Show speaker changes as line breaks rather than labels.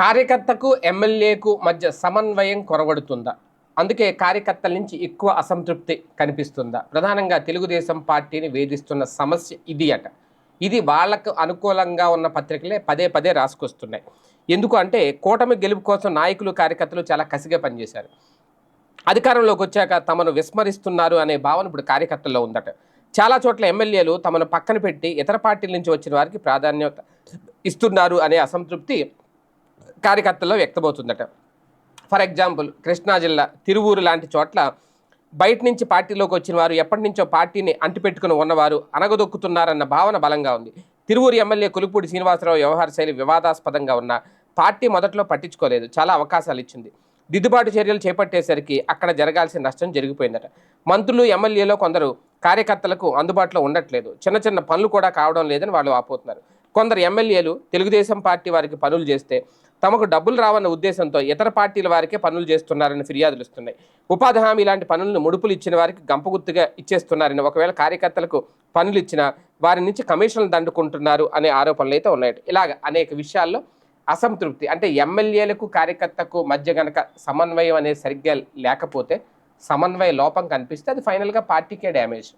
కార్యకర్తకు ఎమ్మెల్యేకు మధ్య సమన్వయం కొరవడుతుందా? అందుకే కార్యకర్తల నుంచి ఎక్కువ అసంతృప్తి కనిపిస్తుందా? ప్రధానంగా తెలుగుదేశం పార్టీని వేధిస్తున్న సమస్య ఇది అట. ఇది వాళ్ళకు అనుకూలంగా ఉన్న పత్రికలే పదే పదే రాసుకొస్తున్నాయి. ఎందుకు అంటే కూటమి గెలుపు కోసం నాయకులు కార్యకర్తలు చాలా కసిగా పనిచేశారు. అధికారంలోకి వచ్చాక తమను విస్మరిస్తున్నారు అనే భావన ఇప్పుడు కార్యకర్తల్లో ఉందట. చాలా చోట్ల ఎమ్మెల్యేలు తమను పక్కన పెట్టి ఇతర పార్టీల నుంచి వచ్చిన వారికి ప్రాధాన్యత ఇస్తున్నారు అనే అసంతృప్తి కార్యకర్తల్లో వ్యక్తమవుతుందట. ఫర్ ఎగ్జాంపుల్ కృష్ణా జిల్లా తిరువూరు లాంటి చోట్ల బయట నుంచి పార్టీలోకి వచ్చిన వారు ఎప్పటి నుంచో పార్టీని అంటిపెట్టుకుని ఉన్నవారు అనగదొక్కుతున్నారన్న భావన బలంగా ఉంది. తిరువూరు ఎమ్మెల్యే కులుపూడి శ్రీనివాసరావు వ్యవహార శైలి వివాదాస్పదంగా ఉన్న పార్టీ మొదట్లో పట్టించుకోలేదు. చాలా అవకాశాలు ఇచ్చింది. దిద్దుబాటు చర్యలు చేపట్టేసరికి అక్కడ జరగాల్సిన నష్టం జరిగిపోయిందట. మంత్రులు ఎమ్మెల్యేలో కొందరు కార్యకర్తలకు అందుబాటులో ఉండట్లేదు. చిన్న చిన్న పనులు కూడా కావడం లేదని వాళ్ళు ఆపోతున్నారు. కొందరు ఎమ్మెల్యేలు తెలుగుదేశం పార్టీ వారికి పనులు చేస్తే తమకు డబ్బులు రావన్న ఉద్దేశంతో ఇతర పార్టీల వారికే పనులు చేస్తున్నారని ఫిర్యాదులు ఇస్తున్నాయి ఉపాధి హామీ లాంటి పనులను ముడుపులు ఇచ్చిన వారికి గంపగుత్తుగా ఇచ్చేస్తున్నారని ఒకవేళ కార్యకర్తలకు పనులు ఇచ్చినా వారి నుంచి కమిషన్లు దండుకుంటున్నారు అనే ఆరోపణలు అయితే ఉన్నాయి. ఇలాగ అనేక విషయాల్లో అసంతృప్తి అంటే ఎమ్మెల్యేలకు కార్యకర్తకు మధ్య గనక సమన్వయం అనేది సరిగ్గా లేకపోతే సమన్వయ లోపం కనిపిస్తే అది ఫైనల్గా పార్టీకే డ్యామేజ్.